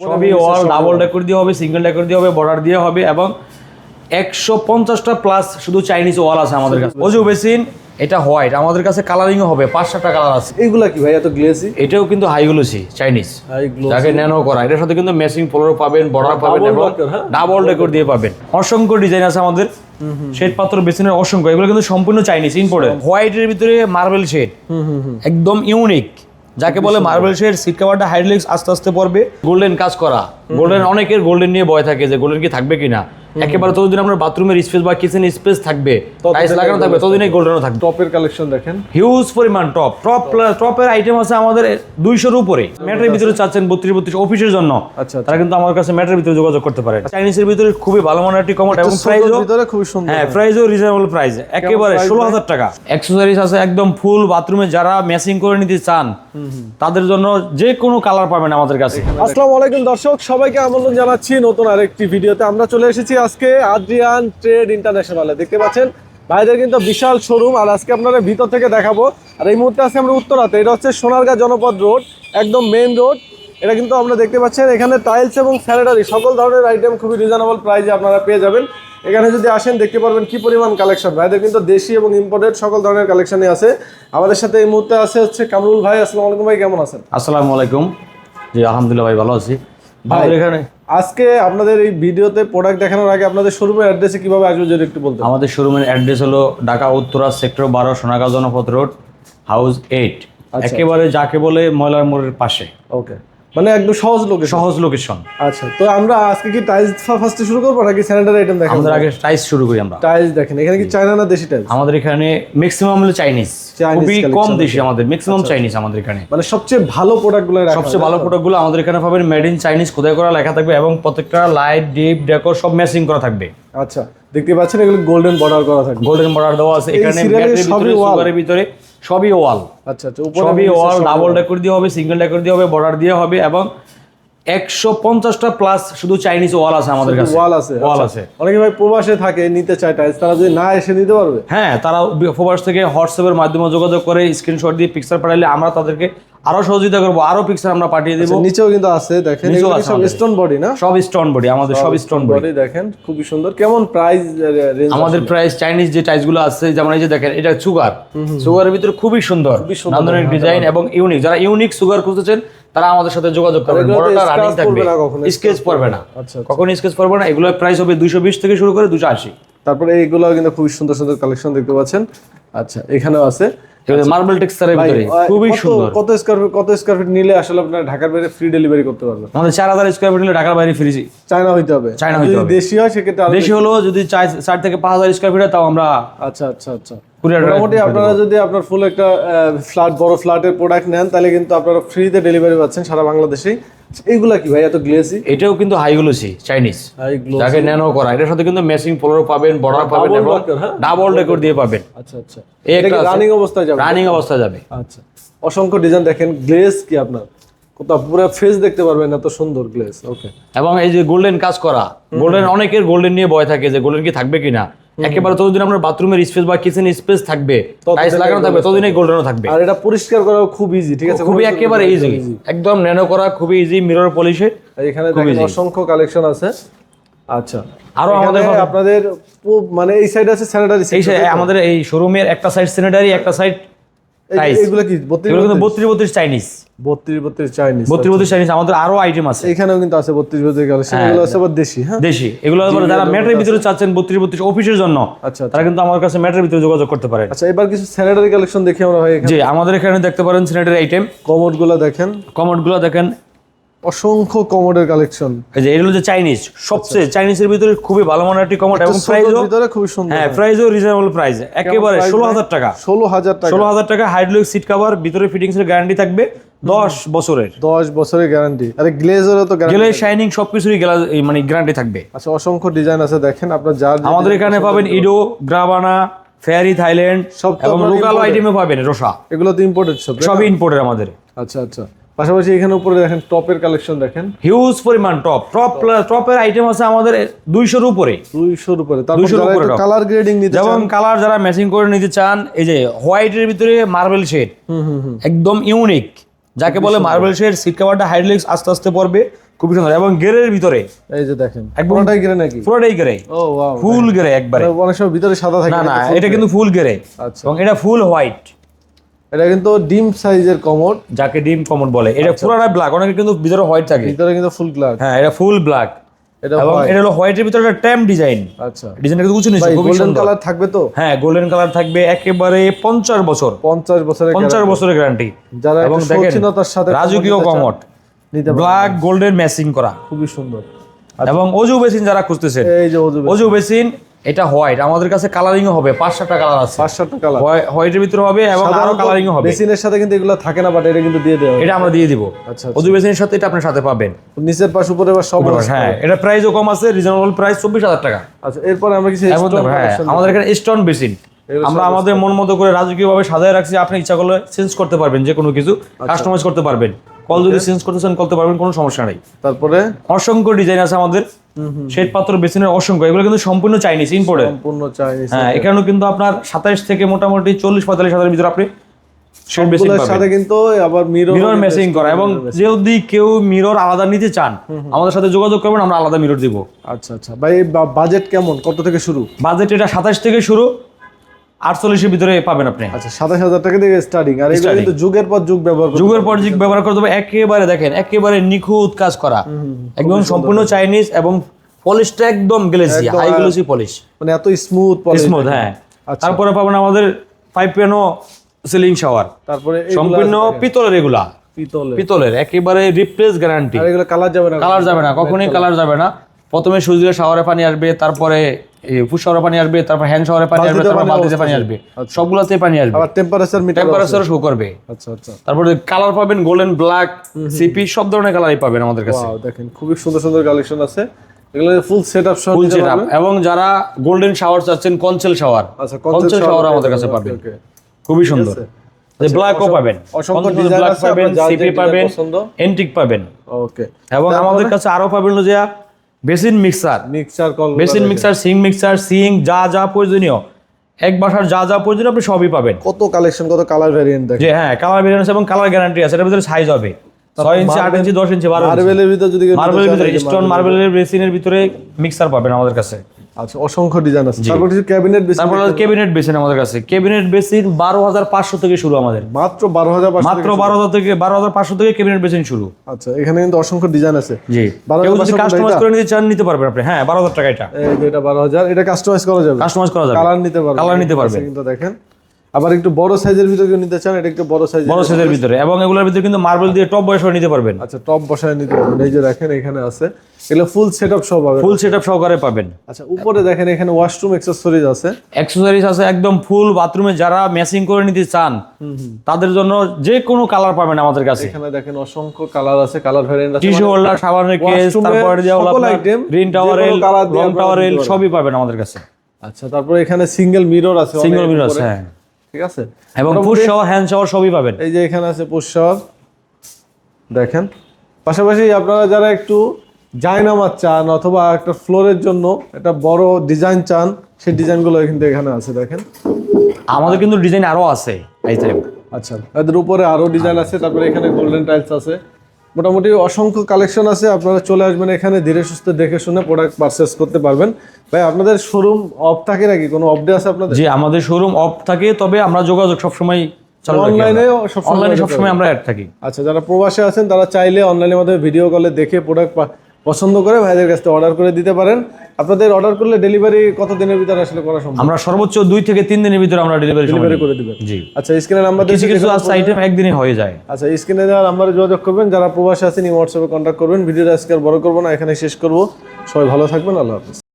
সবই ওয়াল double decor দিয়ে হবে সিঙ্গেল ডেকোর দিয়ে হবে বর্ডার দিয়ে হবে এবং একশো পঞ্চাশটা প্লাস শুধু চাইনিজ ওয়াল আছে আমাদের কাছে। অজু বেসিন এটা হোয়াইট আমাদের কাছে কালারিংও হবে পাঁচ সাতটা কালার আছে। এইগুলা কি ভাই এত গ্লেসি এটাও কিন্তু হাই গ্লোসি চাইনিজ যাকে ন্যানো করা এটার সাথে কিন্তু ম্যাচিং পোলারও পাবেন বর্ডার পাবেন এবং হ্যাঁ? ডাবল ডেকোর দিয়ে পাবেন। অসংখ্য ডিজাইন আছে আমাদের। শেড পাত্র বেসিনের অসংখ্য এগুলো কিন্তু সম্পূর্ণ চাইনিজ ইম্পোর্টেড হোয়াইটের ভিতরে মার্বেল শেড একদম ইউনিক যাকে বলে মার্বেল শেড সিট কাভারটা হাইড্রোলিক্স আস্তে আস্তে পড়বে। গোল্ডেন কাজ করা। গোল্ডেন অনেকের গোল্ডেন নিয়ে ভয় থাকে যে গোল্ডেন কি থাকবে কিনা। একেবারে ততদিন আপনার বাথরুমের স্পেস বা কিচেন স্পেস থাকবে। টাইলস লাগানো থাকবে ততদিনে গোল্ডেনও থাকবে। টপের কালেকশন দেখেন। হিউজ পরিমাণ টপ টপ টপের আইটেম আছে আমাদের দুইশোর উপরে। ম্যাটের ভিতরে চাচ্ছেন বত্রিশ বত্রিশ অফিসের জন্য। আচ্ছা, তারা কিন্তু আমার কাছে ম্যাটের ভিতরে যোগাযোগ করতে পারে। চাইনিজের ভিতরে খুবই ভালো মানের একটি কমোড এবং প্রাইসও ভিতরে খুবই সুন্দর। হ্যাঁ প্রাইসও রিজনেবল প্রাইস একেবারে ষোলো হাজার টাকা। অ্যাক্সেসরিজ আছে একদম ফুল বাথরুমে যারা ম্যাচিং করে নিতে চান তাদের জন্য যে কোনো কালার পাবেন আমাদের কাছে। আসসালামু আলাইকুম দর্শক সবাইকে আমন্ত্রণ জানাচ্ছি নতুন আরেকটি ভিডিওতে আমরা চলে এসেছি আজকে আদ্রিয়ান ট্রেড ইন্টারন্যাশনালে। দেখতে পাচ্ছেন? ভাইদের কিন্তু বিশাল শোরুম, আর আজকে আপনারা ভিতর থেকে দেখাবো। আর এই মুহূর্তে আছে আমরা উত্তরাতে, এটা হচ্ছে সোনারগাঁ জনপদ রোড, একদম মেন রোড এটা কিন্তু আপনারা দেখতে পাচ্ছেন, এখানে টাইলস এবং স্যানিটারি সকল ধরনের আইটেম খুবই রিজনেবল প্রাইসে আপনারা পেয়ে যাবেন। এখানে যদি আসেন, দেখতে পারবেন কি পরিমাণ কালেকশন ভাইদের কিন্তু দেশি এবং ইম্পোর্টেড সকল ধরনের কালেকশনই আছে। আমাদের সাথে এই মুহূর্তে আছে হচ্ছে কামরুল ভাই। আসসালামু আলাইকুম ভাই, কেমন আছেন? আসসালামু আলাইকুম। জি, আলহামদুলিল্লাহ ভাই, ভালো আছি। এখানে। আজকে আপনাদের এই ভিডিওতে প্রোডাক্ট দেখানোর আগে আপনাদের শোরুমের অ্যাড্রেসে কীভাবে আসবে যদি একটু বলতে আমাদের শোরুমের অ্যাড্রেস হলো ঢাকা উত্তরা সেক্টর বারো Sonargaon Janapath road house eight একেবারে যাকে বলে ময়লার মোড়ের পাশে। ওকে মানে একদম সহজ লোকেশন সহজ লোকেশন আচ্ছা তো আমরা আজকে কি টাইলস ফার্স্টে শুরু করব নাকি স্যানিটারি আইটেম দেখাবো? আমাদের আগে টাইলস শুরু করি আমরা। টাইলস দেখেন এখানে কি চায়না না দেশি টাইলস আমাদের এখানে ম্যাক্সিমাম হলো চাইনিজ খুবই কম দেশি আমাদের ম্যাক্সিমাম চাইনিজ আমাদের এখানে। মানে সবচেয়ে ভালো প্রোডাক্টগুলো রাখা সবচেয়ে ভালো প্রোডাক্টগুলো আমাদের এখানে পাবেন মেড ইন চাইনিজ খোদাই করা লেখা থাকবে এবং প্রত্যেকটা লাইট ডিপ ডেকোর সব ম্যাচিং করা থাকবে। আচ্ছা দেখতে পাচ্ছেন এগুলো গোল্ডেন বর্ডার করা থাকবে গোল্ডেন বর্ডার দেওয়া আছে। এখানে সবই ভিতরে সুগারের ভিতরে সবই ওয়াল আচ্ছা আচ্ছা উপরে সবই ওয়াল ডাবল। ডেকোর দিয়ে হবে সিঙ্গেল ডেকোর দিয়ে হবে বর্ডার দিয়ে হবে এবং একশো পঞ্চাশটা প্লাস শুধু চাইনিজ ওয়াল আছে আমাদের কাছে। ওয়াল আছে ওয়াল আচ্ছা। আছে। অনেকে ভাই প্রবাসে থাকে নিতে চায় টাইলস তারা যদি না এসে নিতে পারবে? হ্যাঁ তারা ফোবাস থেকে হোয়াটসঅ্যাপের মাধ্যমে যোগাযোগ করে স্ক্রিনশট দিয়ে পিকচার পাঠালে আমরা তাদেরকে আরও সহযোগিতা করব আরও পিকচার আমরা পাঠিয়ে দেবো। আচ্ছা, নিচেও কিন্তু আছে দেখেন সব। স্টোন বডি না? সব স্টোন বডি আমাদের সব স্টোন বডি দেখেন খুবই সুন্দর। কেমন প্রাইস রেঞ্জ আমাদের প্রাইস চাইনিজ যে টাইসগুলো আছে যেমন এই যে দেখেন এটা সুগার সুগারের ভিতরে খুবই সুন্দর নান্দনিক ডিজাইন এবং ইউনিক যারা ইউনিক সুগার খুঁজতেছেন তারা আমাদের সাথে যোগাযোগ করবেন। বড়টা রানিং থাকবে। স্কেচ পড়বে না। আচ্ছা, আচ্ছা। কখনো স্কেচ পড়বে না। এগুলোর প্রাইস হবে দুইশো বিশ থেকে শুরু করে দুশো আশি। তারপরে এইগুলো কিন্তু খুবই সুন্দর সুন্দর কালেকশন দেখতে পাচ্ছেন। আচ্ছা এখানেও আছে। মার্বেল টেক্সচারের ভিতরে খুবই সুন্দর। কত স্কয়ার ফিট কত স্কয়ার ফিট নিলে আসলে আপনার ঢাকার বাইরে ফ্রি ডেলিভারি করতে পারবেন? আমাদের চার হাজার স্কোয়ার ফিট নিলে ঢাকার বাইরে ফ্রি চায়না হইতে হবে। চায়না হইতে হবে। দেশি হয় সেক্ষেত্রে দেশি হলো যদি চার চার থেকে পাঁচ হাজার স্কোয়ার ফিট তাও আমরা আচ্ছা আচ্ছা আচ্ছা। মোটামুটি আপনারা যদি আপনার ফুল একটা ফ্ল্যাট বড় ফ্ল্যাটের প্রোডাক্ট নেন তাহলে কিন্তু আপনারা ফ্রিতে ডেলিভারি পাচ্ছেন সারা বাংলাদেশেই। এইগুলা কি ভাই এত গ্লেসি এটাও কিন্তু হাই গ্লোসি চাইনিজ যাকে ন্যানো করা এটার সাথে কিন্তু ম্যাচিং পাবেন বর্ডার পাবেন এবং হ্যাঁ? ডাবল ডেকোর দিয়ে পাবেন। আচ্ছা আচ্ছা। এটা। রানিং অবস্থায় যাবে? রানিং অবস্থা যাবে। আচ্ছা। অসংখ্য ডিজাইন দেখেন গ্লেজ কি আপনার? কোথাও পুরো ফেস দেখতে পারবেন এত সুন্দর গ্লেজ ওকে এবং এই যে গোল্ডেন কাজ করা গোল্ডেন অনেকের গোল্ডেন নিয়ে ভয় থাকে যে গোল্ডেন কি থাকবে কিনা। একেবারে ততদিন আপনার বাথরুমের স্পেস বা কিচেন স্পেস থাকবে টাইলস লাগানো থাকবে ততদিনই গোল্ডেনও থাকবে। আর এটা পরিষ্কার করা খুব ইজি ঠিক আছে? খুবই একেবারে ইজি একদম ন্যানো করা খুবই ইজি মিরর পলিশে আর এখানে দেখেন অসংখ্য কালেকশন আছে। আচ্ছা। আরও আমাদের আপনাদের মানে এই সাইড আছে স্যানিটারি এই আমাদের এই শোরুমের একটা সাইড স্যানিটারি একটা সাইড টাইলস এগুলো কি কিন্তু বত্রিশ? বত্রিশ চাইনিজ বত্রিশ বত্রিশ চাইনিজ বত্রিশ বত্রিশ চাইনিজ আমাদের আরও আইটেম আছে। এখানেও কিন্তু আছে বত্রিশ বত্রিশ কালেকশন এগুলো আছে আবার দেশি হ্যাঁ? দেশি। এগুলো আবার যারা ম্যাটের ভিতরে চাচ্ছেন বত্রিশ বত্রিশ অফিসের জন্য আচ্ছা তারা কিন্তু আমার কাছে ম্যাটের ভিতরে যোগাযোগ করতে পারে। আচ্ছা এবার কিছু স্যানিটারি কালেকশন দেখি আমরা ভাই এখানে। যে আমাদের এখানে দেখতে পারেন স্যানিটারি আইটেম কমোডগুলো দেখেন। কমোডগুলো দেখেন অসংখ্য কমোডের কালেকশন। এই যে এগুলো হচ্ছে চাইনিজ। সবচেয়ে চাইনিজের ভিতরে খুবই ভালো মানের একটি কমোড এবং প্রাইসও আচ্ছা। ভিতরে খুবই সুন্দর। হ্যাঁ প্রাইসও রিজনেবল প্রাইস একেবারে ষোলো? হাজার টাকা। ষোলো হাজার টাকা। ষোলো হাজার টাকা হাইড্রোলিক সিট কভার ভিতরে ফিটিংস এর গ্যারান্টি থাকবে দশ বছরের। দশ বছরের গ্যারান্টি আরে গ্লেজারও তো গ্যারান্টি গেলে শাইনিং সবকিছুরই মানে গ্যারান্টি থাকবে। আচ্ছা অসংখ্য ডিজাইন আছে দেখেন আপনার যার আমাদের এখানে পাবেন ইডো গ্রাবানা ফেয়ারি থাইল্যান্ড সব এবং লোকাল। আইটেমে পাবেন রোসা এগুলো তো ইম্পোর্টেড সব? সবই ইম্পোর্টের আমাদের। আচ্ছা আচ্ছা। পাশাপাশি এখানে উপরে দেখেন টপের কালেকশন দেখেন। হিউজ পরিমাণ টপ টপ টপের আইটেম আছে আমাদের দুইশোর উপরে। দুইশোর উপরে। তারপর 200 র যারা উপরে কালার গ্রেডিং নিতে যেমন কালার যারা ম্যাচিং করে নিতে চান এই যে হোয়াইটের ভিতরে মার্বেল শেড হুম হুম হুম। একদম ইউনিক যাকে বলে মার্বেল শেড সিট কাভারটা হাইড্রোলিক্স আস্তে আস্তে পড়বে খুবই সুন্দর। এবং গেরের ভিতরে। এই যে দেখেন পুরোটাই গিরে নাকি? পুরোটাই গেরে ও ওয়াও ফুল গেরে একবারে। অনেক সময় ভিতরে সাদা থাকে না না এটা কিন্তু ফুল গেরে আচ্ছা। এবং এটা ফুল হোয়াইট এটা কিন্তু ডিম সাইজের কমোড। যাকে ডিম কমন বলে। এটা আচ্ছা। পুরোটা ব্ল্যাক অনেকে কিন্তু ভিতরে হোয়াইট থাকে। ভিতরে কিন্তু ফুল গ্লাস হ্যাঁ এটা ফুল ব্ল্যাক। এটা। এটা হলো হোয়াইটের ভিতরে একটা ট্যাম ডিজাইন। আচ্ছা। ডিজাইনটা কিন্তু উঁচু নিচু গোল্ডেন কালার থাকবে তো? হ্যাঁ গোল্ডেন কালার থাকবে একেবারে পঞ্চাশ বছর। পঞ্চাশ বছরের পঞ্চাশ guarantee। বছরের গ্যারান্টি যারা এবং একটু সাথে রাজকীয় কমোড। ব্ল্যাক গোল্ডেন ম্যাচিং করা। খুবই সুন্দর। এবং অজু বেসিন যারা খুঁজতেছেন এই যে অজু বেসিন এটা হোয়াইট আমাদের কাছে কালারিং হবে পাঁচ সাতটা কালার আছে পাঁচ সাতটা কালার হোয়াইটের ভিতরে হবে এবং আরও কালারিং হবে। বেসিনের সাথে কিন্তু এগুলো থাকে না বাট এটা কিন্তু দিয়ে দেওয়া এটা আমরা দিয়ে দিব। আচ্ছা অজু বেসিনের সাথে এটা আপনার সাথে পাবেন। নিচের পাশ উপরে বা সব হ্যাঁ এটা প্রাইসও কম আছে রিজনেবল প্রাইস চব্বিশ হাজার টাকা। আচ্ছা এরপরে আমরা কিছু হ্যাঁ আমাদের এখানে স্টোন বেসিন আমরা আমাদের মন মতো করে রাজকীয় ভাবে সাজায় রাখছি আপনি ইচ্ছা করলে চেঞ্জ করতে পারবেন যে কোনো কিছু আচ্ছা। কাস্টমাইজ করতে পারবেন। কল যদি চেঞ্জ করতে চান করতে পারবেন কোনো সমস্যা নেই। তারপরে? অসংখ্য ডিজাইন আছে আমাদের। শ্বেত পাথর বেসিনের অসংখ্য এগুলো কিন্তু সম্পূর্ণ চাইনিজ ইম্পোর্টেড সম্পূর্ণ চাইনিজ হ্যাঁ এখানেও কিন্তু আপনার সাতাইশ থেকে মোটামুটি চল্লিশ পঁয়তাল্লিশ হাজারের ভিতরে আপনি সাথে কিন্তু আবার মিরর মিরর ম্যাচিং করা। এবং যদি কেউ মিরর আলাদা নিতে চান আমাদের সাথে যোগাযোগ করবেন আমরা আলাদা মিরর দিব। আচ্ছা আচ্ছা। ভাই বাজেট কেমন? কত থেকে শুরু? বাজেট এটা সাতাশ থেকে শুরু। আটচল্লিশের ভিতরে পাবেন আপনি। আচ্ছা সাতাশ হাজার টাকা থেকে স্টার্টিং আর এগুলো কিন্তু যুগের পর যুগ ব্যবহার যুগের পর যুগ ব্যবহার করতে হবে একেবারে দেখেন একেবারে নিখুঁত কাজ করা। একদম সম্পূর্ণ চাইনিজ এবং পলিশটা একদম গ্লেসি হাই। গ্লেসি পলিশ মানে এত স্মুথ স্মুথ হ্যাঁ। আচ্ছা। তারপরে পাবেন আমাদের ফাইভ পেনো সিলিং শাওয়ার তারপরে সম্পূর্ণ পিতলের এগুলা। পিতলে পিতলের একেবারে রিপ্লেস গ্যারান্টি আর এগুলো কালার যাবে না কালার যাবে না কখনোই। কালার যাবে না। প্রথমে দিলে শাওয়ারে পানি আসবে তারপরে শাওয়ারে পানি আসবে তারপর হ্যান্ড শাওয়ারে পানি আসবে তারপর বালতিতে পানি আসবে। আচ্ছা। সবগুলোতে পানি আসবে। আবার টেম্পারেচার মিটার টেম্পারেচার শো করবে। আচ্ছা আচ্ছা। তারপরে কালার পাবেন গোল্ডেন ব্ল্যাক সিপি সব ধরনের কালারই পাবেন আমাদের কাছে। ওয়াও দেখেন খুবই সুন্দর সুন্দর কালেকশন আছে। এগুলো ফুল সেটআপ সহ ফুল। এবং যারা গোল্ডেন শাওয়ার চাচ্ছেন কনসেল শাওয়ার আচ্ছা কনসেল শাওয়ার আমাদের কাছে পাবেন। খুবই সুন্দর। আছে। ব্ল্যাকও পাবেন। অসংখ্য ডিজাইন পাবেন সিপি পাবেন এন্টিক পাবেন। ওকে এবং আমাদের কাছে আরও পাবেন যে basin mixer. Mixer call basin mixer sink mixer sink যা যা প্রয়োজনীয়। এক বাসার যা যা প্রয়োজনীয় আপনি সবই পাবেন। কত কালেকশন কত কালার ভ্যারিয়েন্ট দেখেন। যে হ্যাঁ কালার ভ্যারিয়েন্ট এবং কালার গ্যারান্টি আছে। এটার ভিতরে সাইজ হবে। ছয় ইঞ্চি আট ইঞ্চি দশ ইঞ্চি বারো ইঞ্চি। মার্বেলের ভিতরে যদি মার্বেলের ভিতরে স্টোন মার্বেলের বেসিনের ভিতরে মিক্সার পাবেন আমাদের কাছে। আচ্ছা অসংখ্য ডিজাইন আছে। তারপর কিছু ক্যাবিনেট বেসিন তারপর ক্যাবিনেট বেসিন আমাদের কাছে। ক্যাবিনেট বেসিন বারো হাজার পাঁচশো থেকে শুরু আমাদের। মাত্র বারো হাজার পাঁচশো মাত্র বারো হাজার থেকে বারো হাজার পাঁচশো থেকে ক্যাবিনেট বেসিন শুরু। আচ্ছা এখানে কিন্তু অসংখ্য ডিজাইন আছে। জি। 12,500 কেউ যদি কাস্টমাইজ করে নিতে চান নিতে পারবেন আপনি। হ্যাঁ বারো হাজার টাকা এটা। এটা বারো হাজার এটা কাস্টমাইজ করা যাবে। কাস্টমাইজ করা যাবে। কালার নিতে পারবেন। কালার নিতে পারবেন। কিন্তু দেখেন আবার একটু বড় সাইজের ভিতরে কেউ নিতে চান এটা একটু বড় সাইজের বড় সাইজের ভিতরে। এবং এগুলোর ভিতরে কিন্তু মার্বেল দিয়ে টপ বয়স নিতে পারবেন। আচ্ছা টপ বসায় নিতে পারবেন। এই যে দেখেন এখানে আছে। এগুলো ফুল সেটআপ সব পাবেন। ফুল সেটআপ সহকারে পাবেন। আচ্ছা উপরে দেখেন এখানে ওয়াশরুম অ্যাক্সেসরিজ আছে। অ্যাক্সেসরিজ আছে একদম ফুল বাথরুমে যারা ম্যাচিং করে নিতে চান তাদের জন্য যে কোনো কালার পাবেন আমাদের কাছে। এখানে দেখেন অসংখ্য কালার আছে। কালার ভ্যারিয়েন্ট আছে টিস্যু হোল্ডার সাবানের কেস তারপরে যে item গ্রিন colour দিয়ে টাওয়ারেল সবই পাবেন আমাদের কাছে। আচ্ছা তারপরে এখানে সিঙ্গেল মিরর আছে সিঙ্গেল মিরর আছে হ্যাঁ। ঠিক আছে? এবং পুশ শাওয়ার হ্যান্ড শাওয়ার সবই পাবেন। এই যে এখানে আছে পুষ্কর দেখেন। পাশাপাশি আপনারা যারা একটু জায়নামাজ চান অথবা একটা ফ্লোরের জন্য একটা বড় ডিজাইন চান সেই ডিজাইনগুলো কিন্তু এখানে আছে দেখেন। আমাদের কিন্তু ডিজাইন আরও আছে এই টাইপ আচ্ছা এদের উপরে আরও ডিজাইন আছে তারপরে এখানে গোল্ডেন টাইলস আছে। মোটামুটি অসংখ্য কালেকশন আছে আপনারা চলে আসবেন এখানে ধীরে সুস্থ দেখে শুনে প্রোডাক্ট পারচেস করতে পারবেন। ভাই আপনাদের শোরুম অফ থাকে নাকি? কোনো অফ ডে আছে আপনাদের? জি আমাদের শোরুম অফ থাকে তবে আমরা যোগাযোগ সবসময় অনলাইনে অনলাইনে সবসময় আমরা অ্যাড থাকি। আচ্ছা যারা প্রবাসে আছেন তারা চাইলে অনলাইনের মাধ্যমে ভিডিও কলে দেখে প্রোডাক্ট পছন্দ করে ভাইদের কাছ থেকে অর্ডার করে দিতে পারেন। আপনাদের অর্ডার করলে ডেলিভারি কত দিনের ভিতরে আসলে করা সম্ভব? আমরা সর্বোচ্চ দুই থেকে তিন দিনের ভিতরে আমরা ডেলিভারি ডেলিভারি করে দিবেন। জি। আচ্ছা স্ক্রিনে নাম্বার কিছু কিছু আইটেম একদিনে হয়ে যায়। আচ্ছা স্ক্রিনে দেওয়া নাম্বারে যোগাযোগ করবেন। যারা প্রবাসী আছেন এই হোয়াটসঅ্যাপে কন্ট্যাক্ট করবেন। ভিডিওটা আজকে আর বড় করব না এখানে শেষ করব। সবাই ভালো থাকবেন আল্লাহ হাফিজ।